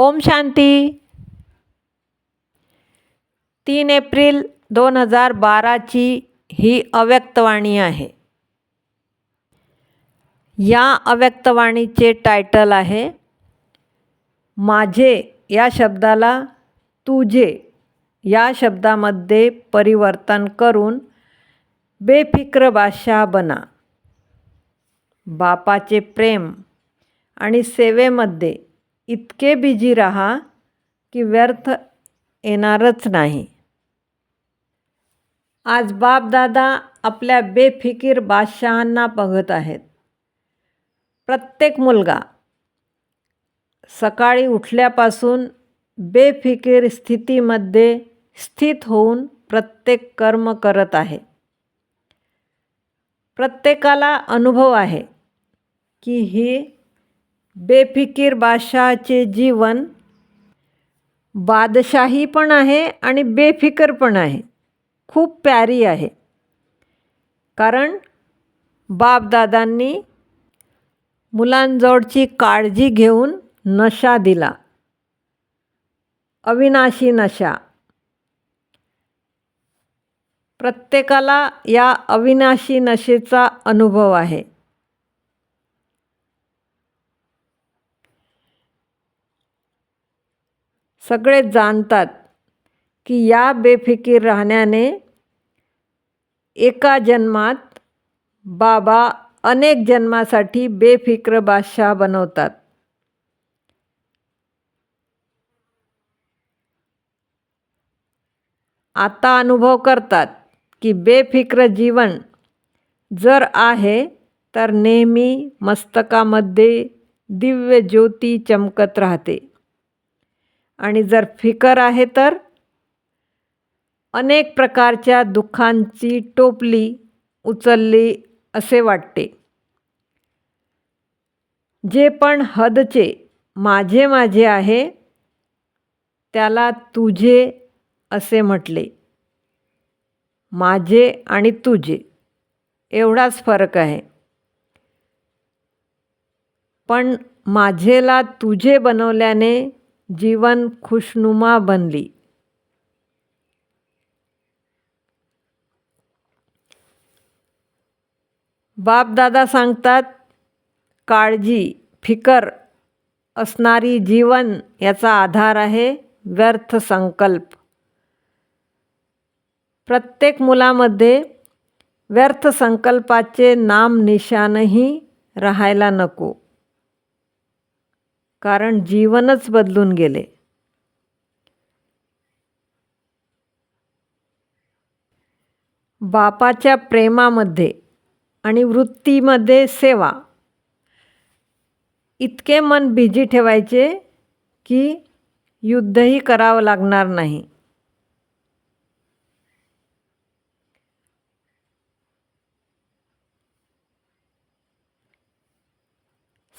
ओम शांती. तीन एप्रिल दोन हजार बाराची ही अव्यक्तवाणी आहे. या अव्यक्तवाणीचे टायटल आहे माझे या शब्दाला तुझे या शब्दामध्ये परिवर्तन करून बेफिक्र बादशाह बना. बापाचे प्रेम आणि सेवेमध्ये इतके बिजी राहा की व्यर्थ येणारच नाही. आज बापदादा आपल्या बेफिकीर बादशहांना बघत आहेत. प्रत्येक मुलगा सकाळी उठल्यापासून बेफिकीर स्थितीमध्ये स्थित होऊन प्रत्येक कर्म करत आहे. प्रत्येकाला अनुभव आहे की ही बेफिकीर बादशहाचे जीवन बादशाही पण आहे आणि बेफिकर पण आहे. खूप प्यारी आहे. कारण बापदादांनी मुलांजवळची काळजी घेऊन नशा दिला. अविनाशी नशा. प्रत्येकाला या अविनाशी नशेचा अनुभव आहे. सगळे जाणतात की या बेफिकीर राहण्याने एका जन्मात बाबा अनेक जन्मासाठी बेफिक्र बादशाह बनवतात. आता अनुभव करतात की बेफिक्र जीवन जर आहे तर नेहमी मस्तकामध्ये दिव्य ज्योती चमकत राहते. आणि जर फिकर आहे तर? अनेक प्रकारच्या दुःखांची टोपली उचलली असे वाटते. जे पण हदचे माझे माझे आहे त्याला तुझे असे म्हटले. माझे आणि तुझे एवढाच फरक आहे. पण माझेला तुझे बनवल्याने जीवन खुशनुमा बनली. बापदादा सांगतात काळजी फिकर असणारी जीवन याचा आधार आहे व्यर्थ संकल्प. प्रत्येक मुलामध्ये व्यर्थ संकल्पाचे नाम निशानही राहायला नको. कारण जीवनच बदलून गेले. बापाच्या प्रेमामध्ये आणि वृत्तीमध्ये सेवा. इतके मन बिजी ठेवायचे की युद्धही करावं लागणार नाही.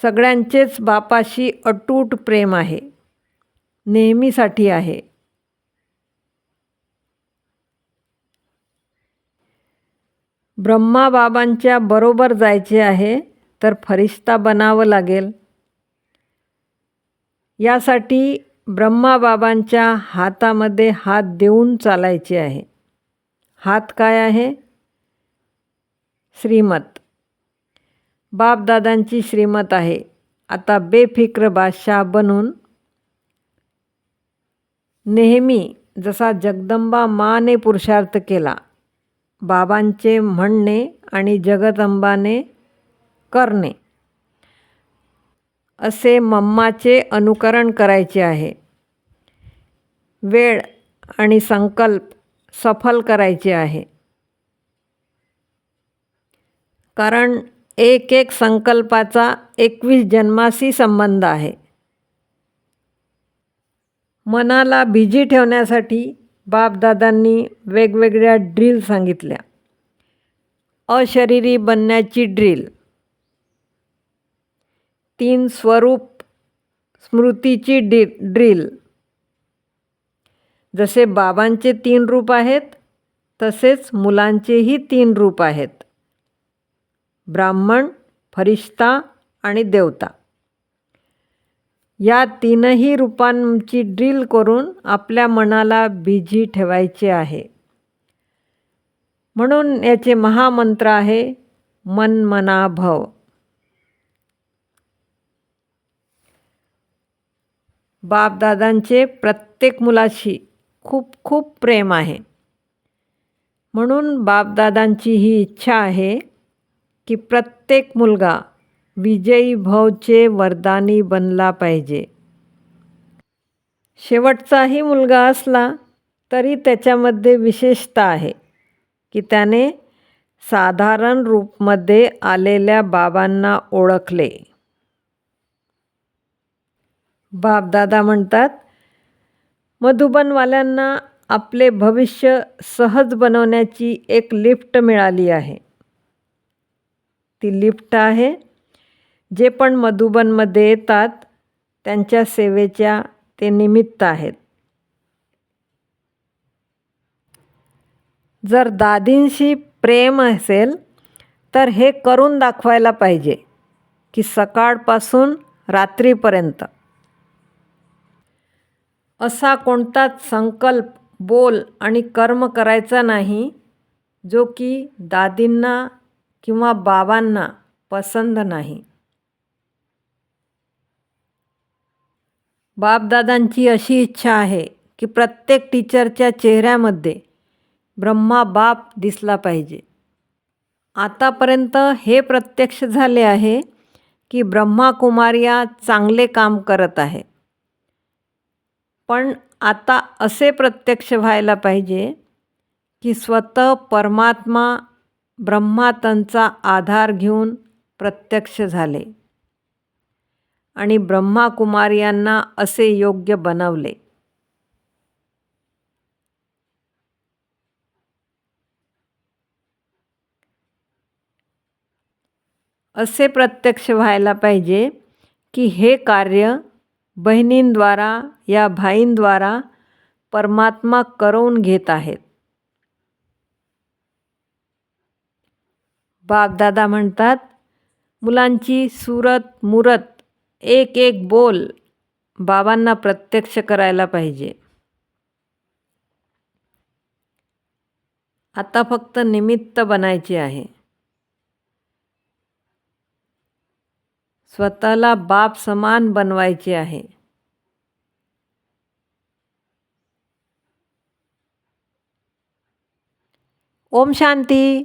सगळ्यांचेच बापाशी अटूट प्रेम आहे. नेहमीसाठी आहे. ब्रह्माबाबांच्या बरोबर जायचे आहे तर फरिश्ता बनावं लागेल. यासाठी ब्रह्माबाबांच्या हातामध्ये हात देऊन चालायचे आहे. हात काय आहे? श्रीमत. बापदादांची श्रीमत आहे. आता बेफिक्र बादशाह बनून नेहमी जसा जगदंबा माने पुरुषार्थ केला बाबांचे म्हणणे आणि जगदंबाने करणे असे मम्माचे अनुकरण करायचे आहे. वेळ आणि संकल्प सफल करायचे आहे. कारण एक एक संकल्पाचा एकवीस जन्माशी संबंध आहे. मनाला बिजी ठेवण्यासाठी बापदादांनी वेगवेगळ्या ड्रिल सांगितल्या. अशरीरी बनण्याची ड्रिल. तीन स्वरूप स्मृतीची डि ड्रिल. जसे बाबांचे तीन रूप आहेत तसेच मुलांचेही तीन रूप आहेत. ब्राह्मण फरिश्ता आणि देवता. या तीनही रूपांची ड्रिल करून आपल्या मनाला बिझी ठेवायचे आहे. म्हणून याचे महामंत्र आहे मन मना भव. बापदादांचे प्रत्येक मुलाशी खूप खूप प्रेम आहे. म्हणून बापदादांची ही इच्छा आहे की प्रत्येक मुलगा विजयी भवचे वरदानी बनला पाहिजे. शेवटचाही मुलगा असला तरी त्याच्यामध्ये विशेषता आहे की त्याने साधारण रूपमध्ये आलेल्या बाबांना ओळखले. बापदादा म्हणतात मधुबनवाल्यांना आपले भविष्य सहज बनवण्याची एक लिफ्ट मिळाली आहे. ती लिफ्ट आहे. जे पण मधुबनमध्ये येतात त्यांच्या सेवेच्या ते निमित्त आहेत. जर दादींशी प्रेम असेल तर हे करून दाखवायला पाहिजे की सकाळपासून रात्रीपर्यंत. असा कोणताच संकल्प बोल आणि कर्म करायचा नाही जो की दादींना किंवा बाबांना पसंत नाही. बापदादांची अशी इच्छा आहे की प्रत्येक टीचरच्या चेहऱ्यामध्ये ब्रह्मा बाप दिसला पाहिजे. आतापर्यंत हे प्रत्यक्ष झाले आहे की ब्रह्मा कुमारिया चांगले काम करत आहे. पण आता असे प्रत्यक्ष व्हायला पाहिजे की स्वतः परमात्मा ब्रह्मातांचा आधार घेऊन प्रत्यक्ष झाले आणि ब्रह्माकुमार यांना असे योग्य बनवले. असे प्रत्यक्ष व्हायला पाहिजे की हे कार्य बहिणींद्वारा या भाईंद्वारा परमात्मा करवून घेत आहेत. बापदादा म्हणतात मुलांची सुरत मुरत एक एक बोल बाबांना प्रत्यक्ष करायला पाहिजे. आता फक्त निमित्त बनायचे आहे. स्वतःला बाप समान बनवायचे आहे. ओम शांती.